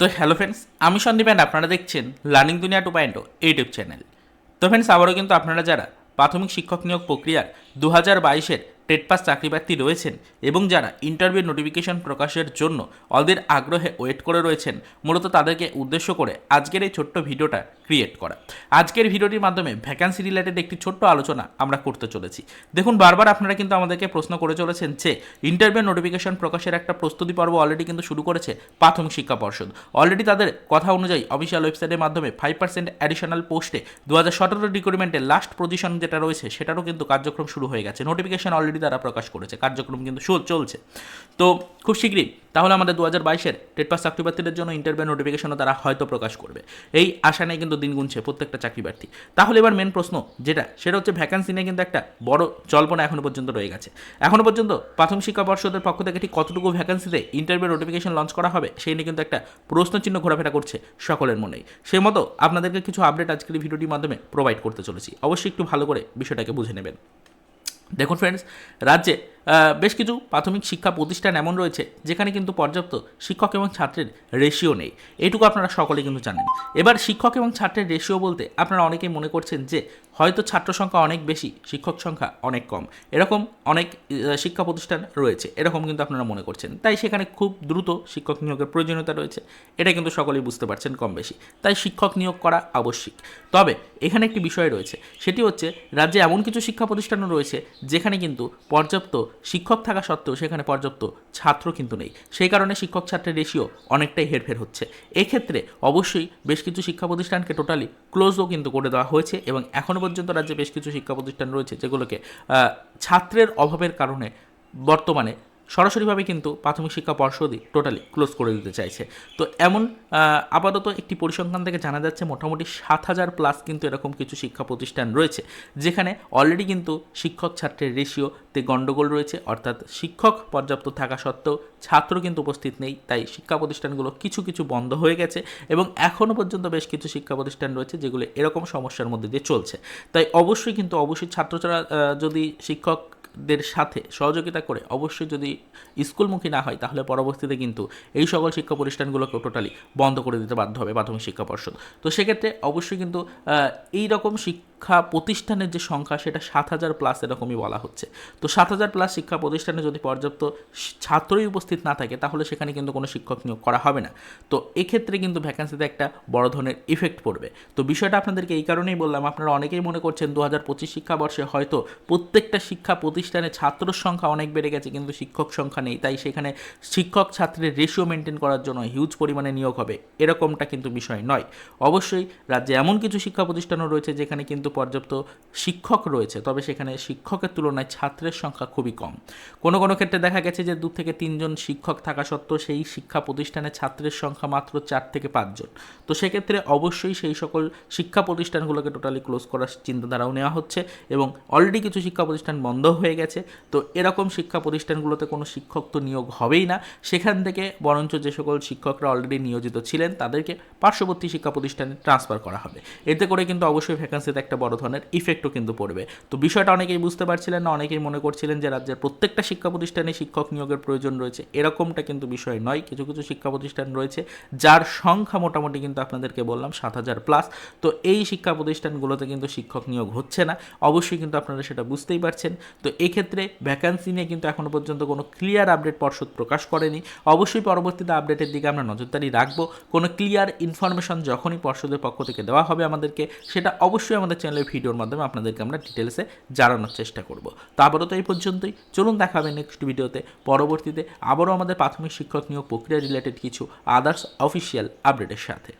তো hello friends আমি Sandeep and আপনারা দেখছেন learning Duniya two point YouTube channel তো ফ্রেন্ডস আবারও কিন্তু আপনারা যারা প্রাথমিক শিক্ষক নিয়োগ প্রক্রিয়ার দু হাজার বাইশের টেট পাস চাকরি প্রার্থী রয়েছেন এবং যারা ইন্টারভিউ নোটিফিকেশন প্রকাশের জন্য অদের আগ্রহে ওয়েট করে রয়েছেন, মূলত তাদেরকে উদ্দেশ্য করে আজকের এই ছোট্ট ভিডিওটা ক্রিয়েট করা। আজকের ভিডিওটির মাধ্যমে ভ্যাকান্সি রিলেটেড একটি ছোট্ট আলোচনা আমরা করতে চলেছি। দেখুন, বারবার আপনারা কিন্তু আমাদেরকে প্রশ্ন করে চলেছেন যে, ইন্টারভিউ নোটিফিকেশন প্রকাশের একটা প্রস্তুতি পর্ব অলরেডি কিন্তু শুরু করেছে প্রাথমিক শিক্ষা পর্ষদ। অলরেডি তাদের কথা অনুযায়ী অফিসিয়াল ওয়েবসাইটের মাধ্যমে ফাইভ পার্সেন্ট অ্যাডিশনাল পোস্টে দু হাজার সতেরো রিক্রুটমেন্টের লাস্ট পজিশন যেটা রয়েছে, সেটারও কিন্তু কার্যক্রম শুরু হয়ে গেছে। নোটিফিকেশন অলরেডি তারা প্রকাশ করেছে। কার্যক্রম কিন্তু চলছে। তো খুব শীঘ্রই তাহলে আমাদের দু হাজার বাইশের টেট পাস চাকরি প্রার্থীদের জন্য ইন্টারভিউ নোটিফিকেশনও তারা হয়তো প্রকাশ করবে। এই আশা নিয়ে কিন্তু দিন গুনছে প্রত্যেকটা চাকরি প্রার্থী। তাহলে এবার মেন প্রশ্ন যেটা, সেটা হচ্ছে ভ্যাকান্সি নিয়ে কিন্তু একটা বড় জল্পনা এখনও পর্যন্ত রয়ে গেছে। এখনও পর্যন্ত প্রাথমিক শিক্ষা পর্ষদের পক্ষ থেকে ঠিক কতটুকু ভ্যাকান্সিতে ইন্টারভিউ নোটিফিকেশন লঞ্চ করা হবে, সেই নিয়ে কিন্তু একটা প্রশ্নচিহ্ন ঘোরাফেরা করছে সকলের মনেই। সেই মতো আপনাদেরকে কিছু আপডেট আজকের ভিডিওটির মাধ্যমে প্রোভাইড করতে চলেছি। অবশ্যই একটু ভালো করে বিষয়টাকে বুঝে নেবেন। দেখুন ফ্রেন্ডস রাজ্যে বেশ কিছু প্রাথমিক শিক্ষা প্রতিষ্ঠান এমন রয়েছে, যেখানে কিন্তু পর্যাপ্ত শিক্ষক এবং ছাত্রের রেশিও নেই। এটুকু আপনারা সকলে কিন্তু জানেন। এবার শিক্ষক এবং ছাত্রের রেশিও বলতে আপনারা অনেকেই মনে করছেন যে, হয়তো ছাত্র সংখ্যা অনেক বেশি, শিক্ষক সংখ্যা অনেক কম। এরকম অনেক শিক্ষা প্রতিষ্ঠান রয়েছে, এরকম কিন্তু আপনারা মনে করছেন। তাই সেখানে খুব দ্রুত শিক্ষক নিয়োগের প্রয়োজনীয়তা রয়েছে, এটা কিন্তু সকলেই বুঝতে পারছেন কম বেশি। তাই শিক্ষক নিয়োগ করা আবশ্যিক। তবে এখানে একটি বিষয় রয়েছে, সেটি হচ্ছে রাজ্যে এমন কিছু শিক্ষা প্রতিষ্ঠানও রয়েছে যেখানে কিন্তু পর্যাপ্ত শিক্ষক থাকা সত্ত্বেও সেখানে পর্যাপ্ত ছাত্র কিন্তু নেই। সেই কারণে শিক্ষক ছাত্রের রেশিও অনেকটাই হেরফের হচ্ছে। এক্ষেত্রে অবশ্যই বেশ কিছু শিক্ষা প্রতিষ্ঠানকে টোটালি ক্লোজও কিন্তু করে দেওয়া হয়েছে এবং এখনও পর্যন্ত রাজ্যে বেশ কিছু শিক্ষা প্রতিষ্ঠান রয়েছে যেগুলোকে ছাত্রের অভাবের কারণে বর্তমানে সরাসরিভাবে কিন্তু প্রাথমিক শিক্ষা পর্ষদই টোটালি ক্লোজ করে দিতে চাইছে। তো এমন আপাতত একটি পরিসংখ্যান থেকে জানা যাচ্ছে মোটামুটি সাত হাজার প্লাস কিন্তু এরকম কিছু শিক্ষা প্রতিষ্ঠান রয়েছে, যেখানে অলরেডি কিন্তু শিক্ষক ছাত্রের রেশিওতে গণ্ডগোল রয়েছে, অর্থাৎ শিক্ষক পর্যাপ্ত থাকা সত্ত্বেও ছাত্র কিন্তু উপস্থিত নেই, তাই শিক্ষা প্রতিষ্ঠানগুলো কিছু কিছু বন্ধ হয়ে গেছে এবং এখনও পর্যন্ত বেশ কিছু শিক্ষা প্রতিষ্ঠান রয়েছে যেগুলো এরকম সমস্যার মধ্যে দিয়ে চলছে। তাই অবশ্যই কিন্তু অবশ্যই ছাত্রছাড়া যদি শিক্ষক দের সাথে সহযোগিতা করে অবশ্যই যদি স্কুলমুখী না হয়, তাহলে পরবর্তীতে কিন্তু এই সকল শিক্ষা প্রতিষ্ঠানগুলোকে টোটালি বন্ধ করে দিতে বাধ্য হবে প্রাথমিক শিক্ষা পর্ষদ। তো সেক্ষেত্রে অবশ্যই কিন্তু এই রকম শিক্ষা প্রতিষ্ঠানের যে সংখ্যা, সেটা সাত হাজার প্লাস এরকমই বলা হচ্ছে। তো সাত হাজার প্লাস শিক্ষা প্রতিষ্ঠানে যদি পর্যাপ্ত ছাত্রই উপস্থিত না থাকে, তাহলে সেখানে কিন্তু কোনো শিক্ষক নিয়োগ করা হবে না। তো এক্ষেত্রে কিন্তু ভ্যাকান্সিতে একটা বড় ধরনের ইফেক্ট পড়বে। তো বিষয়টা আপনাদেরকে এই কারণেই বললাম, আপনারা অনেকেই মনে করছেন দু হাজার পঁচিশ শিক্ষাবর্ষে হয়তো প্রত্যেকটা শিক্ষা প্রতিষ্ঠানে ছাত্রর সংখ্যা অনেক বেড়ে গেছে, কিন্তু শিক্ষক সংখ্যা নেই। তাই সেখানে শিক্ষক ছাত্রের রেশিও মেনটেন করার জন্য হিউজ পরিমাণে নিয়োগ হবে, এরকমটা কিন্তু বিষয় নয়। অবশ্যই রাজ্যে এমন কিছু শিক্ষা প্রতিষ্ঠানও রয়েছে, যেখানে কিন্তু পর্যাপ্ত শিক্ষক রয়েছে, তবে সেখানে শিক্ষকের তুলনায় ছাত্রের সংখ্যা খুবই কম। কোনো কোনো ক্ষেত্রে দেখা গেছে যে দু থেকে তিনজন শিক্ষক থাকা সত্ত্বেও সেই শিক্ষা প্রতিষ্ঠানে ছাত্রের সংখ্যা মাত্র চার থেকে পাঁচজন তো সেক্ষেত্রে অবশ্যই সেই সকল শিক্ষা প্রতিষ্ঠানগুলোকে টোটালি ক্লোজ করার চিন্তাধারাও নেওয়া হচ্ছে এবং অলরেডি কিছু শিক্ষা প্রতিষ্ঠান বন্ধ হয়ে গেছে। তো এরকম শিক্ষা প্রতিষ্ঠানগুলোতে কোনো শিক্ষক তো নিয়োগ হবেই না। সেখান থেকে বরঞ্চ যে সকল শিক্ষকরা অলরেডি নিয়োজিত ছিলেন, তাদেরকে পার্শ্ববর্তী শিক্ষা প্রতিষ্ঠানে ট্রান্সফার করা হবে। এতে করে কিন্তু অবশ্যই ভ্যাকান্সিতে একটা বড় ধরনের ইফেক্টও কিন্তু পড়বে। তো বিষয়টা অনেকেই বুঝতে পারছিলেন না, অনেকেই মনে করছিলেন যে রাজ্যের প্রত্যেকটা শিক্ষা প্রতিষ্ঠানে শিক্ষক নিয়োগের প্রয়োজন রয়েছে। এরকমটা কিন্তু বিষয় নয়, কিছু কিছু শিক্ষা প্রতিষ্ঠান রয়েছে, যার সংখ্যা মোটামুটি কিন্তু আপনাদেরকে বললাম সাত হাজার প্লাস তো এই শিক্ষা প্রতিষ্ঠানগুলোতে কিন্তু শিক্ষক নিয়োগ হচ্ছে না, অবশ্যই কিন্তু আপনারা সেটা বুঝতেই পারছেন। তো এক্ষেত্রে ভ্যাকান্সি নিয়ে কিন্তু এখনও পর্যন্ত কোনো ক্লিয়ার আপডেট পর্ষদ প্রকাশ করেনি। অবশ্যই পরবর্তীতে আপডেটের দিকে আমরা নজরদারি রাখব। কোনো ক্লিয়ার ইনফরমেশন যখনই পর্ষদের পক্ষ থেকে দেওয়া হবে আমাদেরকে, সেটা অবশ্যই আমাদের চ্যানেলের ভিডিওর মাধ্যমে আপনাদেরকে আমরা ডিটেলসে জানানোর চেষ্টা করব। তো আবারও তো এই পর্যন্তই। চলুন দেখা হবে নেক্সট ভিডিওতে পরবর্তীতে আবারও আমাদের প্রাথমিক শিক্ষক নিয়োগ প্রক্রিয়া রিলেটেড কিছু আদার্স অফিসিয়াল আপডেটের সাথে।